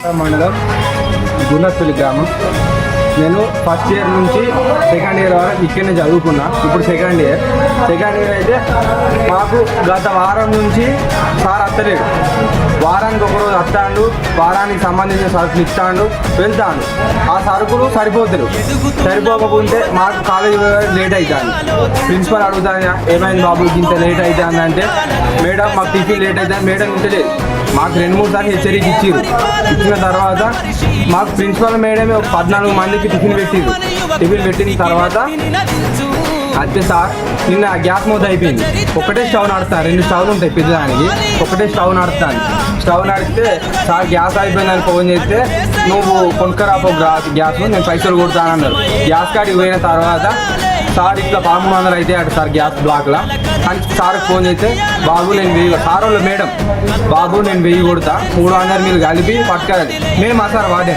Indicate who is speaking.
Speaker 1: మండలం గున్నపల్లి గ్రామం. నేను ఫస్ట్ ఇయర్ నుంచి సెకండ్ ఇయర్ వరకు ఇక్కడనే చదువుకున్నా. ఇప్పుడు సెకండ్ ఇయర్ సెకండ్ ఇయర్ అయితే మాకు గత వారం నుంచి సార్ అత్తలేడు. వారానికి ఒకరోజు వస్తాడు వారానికి సంబంధించిన సరుకులు ఇస్తాడు వెళ్తాడు. ఆ సరుకులు సరిపోతారు. సరిపోకపోతే మాకు కాలేజీ లేట్ అవుతుంది ప్రిన్సిపల్ అడుగుతాను ఏమైంది బాబు ఇంత లేట్ అవుతుంది అంటే మేడం మాకు టిఫిన్ లేట్ అవుతుంది మేడం ఇంటలేదు మాకు రెండు మూడు సార్లు హెచ్చరిక ఇచ్చారు ఇచ్చిన తర్వాత మాకు ప్రిన్సిపల్ మేడమే ఒక పద్నాలుగు మందికి టిఫిన్ పెట్టిర్రు. టిఫిన్ పెట్టిన తర్వాత అయితే సార్ నిన్న గ్యాస్ మూత అయిపోయింది. ఒకటే స్టవ్ నడుస్తాను రెండు స్టవ్లు ఉంటాయి పెద్దదానికి. ఒకటే స్టవ్ నడుస్తాను స్టవ్ నడిస్తే సార్ గ్యాస్ అయిపోయిందని ఫోన్ చేస్తే నువ్వు కొనుక్కరాపో గ్యాస్ నేను పైసలు కొడతానన్నారు గ్యాస్ కాడికి పోయిన తర్వాత సార్ ఇట్లా పదమూడు వందలు అయితే అటు సార్ గ్యాస్ బ్లాక్లో. కానీ సార్కి ఫోన్ చేస్తే బాబు నేను వెయ్యి సార్ వాళ్ళు మేడం బాబు నేను వెయ్యి కొడతా. మూడు వందలు మీరు కలిపి పట్టుకెళ్ళాలి మేము సార్ వాడే.